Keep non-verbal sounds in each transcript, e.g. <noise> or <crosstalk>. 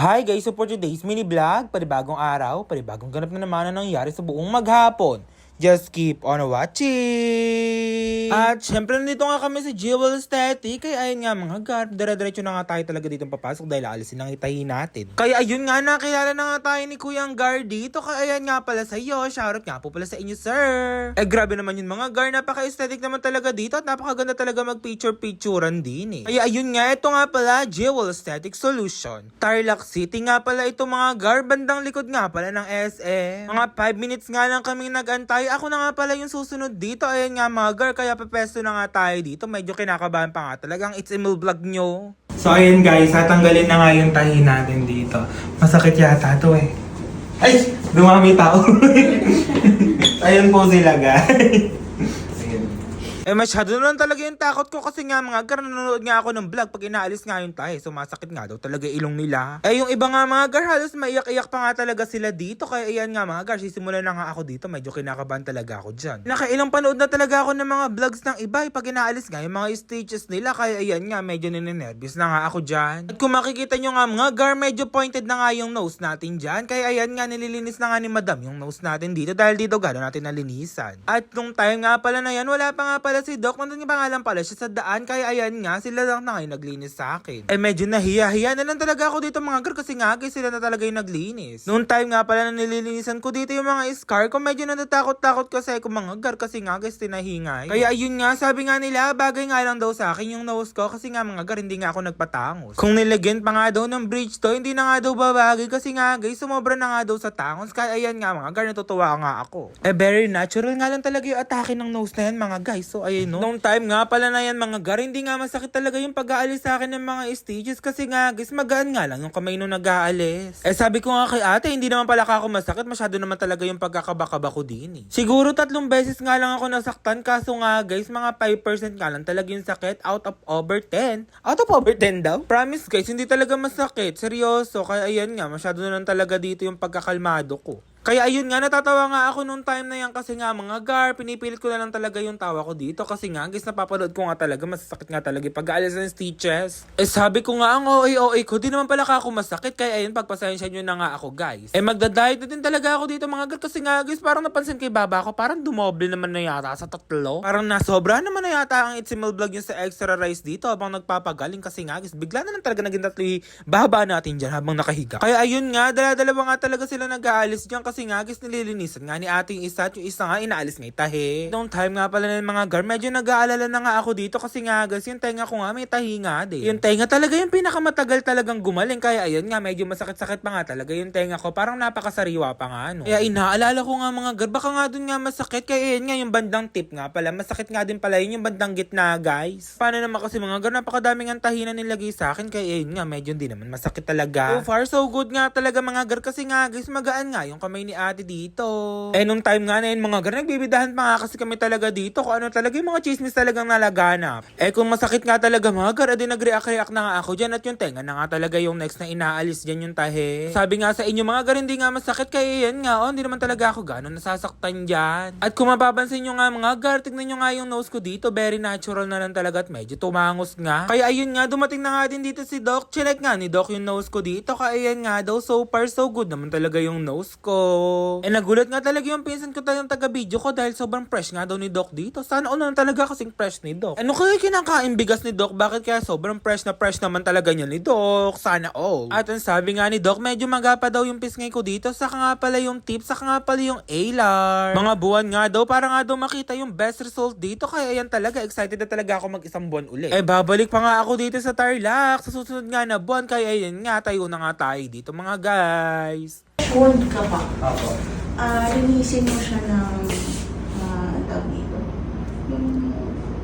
Hi guys, so for today's mini vlog, panibagong araw, panibagong ganap na naman ang nangyari sa buong maghapon. Just keep on watching! At syempre nandito nga kami sa Jewel Aesthetic, kaya ayun nga mga gar, dire-diretso na nga tayo talaga dito papasok dahil aalisin ang itahin natin. Kaya ayun nga, nakilala na nga tayo ni Kuyang Gar dito, kaya ayan nga pala sa iyo, shoutout nga po pala sa inyo sir! Eh grabe naman yun mga gar, napaka-aesthetic naman talaga dito at napakaganda talaga mag-picture-picturean din eh. Kaya ayun nga, ito nga pala, Jewel Aesthetic Solution. Tarlac City nga pala ito mga gar, bandang likod nga pala ng SM. Mga 5 minutes nga lang kaming nag-antay, ako na nga pala yung susunod dito, ayan nga mga gar, kaya pepesto na nga tayo dito, medyo kinakabahan pa nga talagang it's email vlog nyo. So ayun guys, tatanggalin na nga yung tahi natin dito. Masakit yata to eh. Ay! Dumami tao. <laughs> ayun po sila guys. <laughs> Eh masyado na talaga yung takot ko kasi nga mga gar, nanonood nga ako ng vlog pag inaalis nga yung tayo, sumasakit nga daw talaga ilong nila. Eh yung iba nga mga gar, halos maiyak-iyak pa nga talaga sila dito, kaya iyan nga mga gar, sisimulan na nga ako dito, medyo kinakabahan talaga ako dyan. Nakailang panood na talaga ako ng mga vlogs ng iba, eh, pag inaalis nga yung mga stages nila, kaya iyan nga, medyo ninenervous na nga ako dyan. At kung makikita nyo nga mga gar, medyo pointed na nga yung nose natin dyan, kaya ayan nga, nililinis na nga ni madam yung nose natin dito, dahil dito gano'n natin nalinisan. At nung time nga pala na yan, wala pa nga pala si Doc, nandun yung pangalan pala siya sa daan, kaya ayan nga, sila lang na ngayon naglinis sa akin. Eh medyo nahiya-hiya na lang talaga ako dito mga gar, kasi nga, guys, sila na talaga yung naglinis. Noong time nga pala na nililinisan ko dito yung mga scar ko, medyo natatakot-takot kasi ako mga gar, kasi nga, guys, tinahingay. Kaya ayun nga, sabi nga nila, bagay nga lang daw sa akin yung nose ko, kasi nga mga gar, hindi nga ako nagpatangos. Kung nilagyan pa nga daw ng bridge to, hindi na nga daw babagay, kasi nga, guys, sumobra na nga daw sa tangos, kaya ayan nga mga gar, natutuwa nga ako. Eh, very natural nga lang talaga yung atake ng nose na yan, mga guys. So, ayun, no? Nung time nga pala na yan, mga gar, hindi nga masakit talaga yung pag-aalis sa akin ng mga stages, kasi nga, guys, magaan nga lang yung kamay nung nag-aalis. Eh, sabi ko nga kay ate, hindi naman pala ako masakit, masyado naman talaga yung pagkakabakaba ko din, eh. Siguro tatlong beses nga lang ako nasaktan, kaso nga, guys, mga 5% nga lang talaga yung sakit out of over 10. Out of over 10 daw? Promise, guys, hindi talaga masakit. Seryoso, kaya ayan nga, masyado na lang talaga dito yung pagkakalmado ko. Kaya ayun nga, natatawa nga ako nung time na yan kasi nga mga gar, pinipilit ko na lang talaga yung tawa ko dito kasi nga, guys, napapanood ko nga talaga, masasakit nga talaga yung pag-aalis ng stitches. Eh sabi ko nga, ang OA-OA ko, di naman pala ka ako masakit, kaya ayun, pagpasensya nyo na nga ako, guys. Eh magda-diet na din talaga ako dito mga gar kasi nga, guys, parang napansin kay baba ko, parang dumoble naman na yata sa tatlo. Parang nasobra naman na yata ang Itzimal vlog yung sa extra rice dito habang nagpapagaling kasi nga, guys, bigla na lang talaga naging tatlo baba natin dyan habang nakahiga. Kaya ayun nga, dala-dalawa nga talaga sila nag-aalis dyan kasi nga, guys, nililinisan nga ni ate yung isa at yung isa nga inaalis nga itahi. Noong time nga pala ng mga gar, medyo nag-aalala na nga ako dito kasi nga, guys, yung tenga ko nga may tahi nga din. Yung tenga talaga yung pinakamatagal talagang gumaling kaya ayun nga, medyo masakit-sakit pa nga talaga yung tenga ko. Parang napakasariwa pa nga, no? Kaya inaalala ko nga mga gar, baka nga dun nga masakit kaya ayun nga yung bandang tip nga pala. Masakit nga din pala yun yung bandang gitna, guys. Paano naman kasi mga gar, napakadaming ang tahi na nilagay sa akin kaya ayun nga, medyo hindi naman masakit talaga. So far, so good nga talaga mga gar kasi nga, guys, magaan nga yung kamay ni ate dito. Eh, nung time nga na yun, mga gar, nagbibidahan pa nga kasi kami talaga dito kung ano talaga yung mga chismis talagang nalaganap. Eh, kung masakit nga talaga mga gar, edi nag-react-react na nga ako dyan at yung tenga na nga talaga yung next na inaalis dyan yung tahe. Sabi nga sa inyo mga gar, hindi nga masakit kaya yan nga, oh, hindi naman talaga ako gano'n nasasaktan dyan. At kung mapapansin nyo nga mga gar, tignan nyo nga yung nose ko dito, very natural na lang talaga at medyo tumangos nga. Kaya ayun nga, dumating na nga din dito si Doc. Chinek nga ni Doc yung nose ko dito, kaya yan nga daw, so far so good naman talaga yung nose ko. Eh nagulat nga talaga yung pinsan ko talagang taga-video ko dahil sobrang fresh nga daw ni Doc dito. Sana na talaga kasing fresh ni Doc. Ano kaya kinakain bigas ni Doc? Bakit kaya sobrang fresh na fresh naman talaga niya ni Doc? Sana all. At ang sabi nga ni Doc, medyo magapa daw yung pisngay ko dito. Saka nga pala yung tip, saka nga pala yung A-lar. Mga buwan nga daw, para nga daw makita yung best result dito. Kaya yan talaga, excited na talaga ako mag-isang buwan ulit. Eh babalik pa nga ako dito sa Tarlac sa susunod nga na buwan. Kaya yan nga, tayo na nga tayo dito mga guys. Wound ka pa, Ako. ah, linisin mo siya ng, ah, tawag dito, yung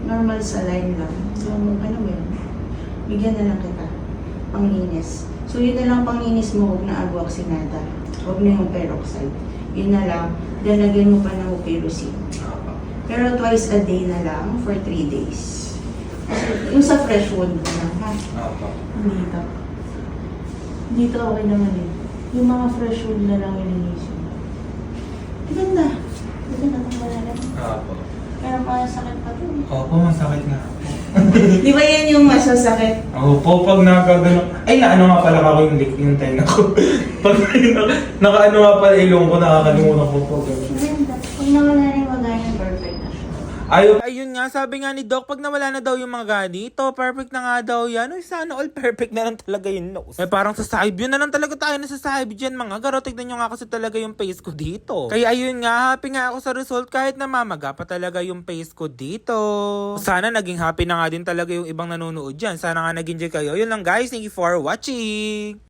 normal saline lang. Yung, ano yun, bigyan na lang kita, panglinis. So, yun na lang panglinis mo, huwag na agwaksinada. Huwag na yung peroxide. Yun na lang, lalagyan mo pa ng upirocin. Pero twice a day na lang for 3 days. Kasi, yung sa fresh wound mo lang, ha? Ako. Dito. Dito okay naman eh. Yung mga fresh wood na lang ilinisin. Maganda. Maganda kung lang. Ako. Pero parang sakit pa to. eh. Opo, masakit nga. <laughs> Di ba yan yung masasakit? Oo po, pag nakagano, ay naano nga pala ako yung, lik- yung tenga ko. <laughs> pag naka, nakaano nga pala ilong ko, nakakalimutan ko po. Maganda. Pag nawala na yung magana, perfect na siya. Ayun, ayun nga, sabi nga ni Doc, pag nawala na daw yung mga ganito, perfect na nga daw yan. Uy, sana all perfect na lang talaga yung nose. Eh, parang sa side view na lang talaga tayo na sa side view dyan, mga garo. Tignan nyo nga kasi talaga yung face ko dito. Kaya ayun nga, happy nga ako sa result kahit namamaga pa talaga yung face ko dito. Sana naging happy na nga din talaga yung ibang nanonood dyan. Sana nga nag-enjoy kayo. Yun lang guys, thank you for watching!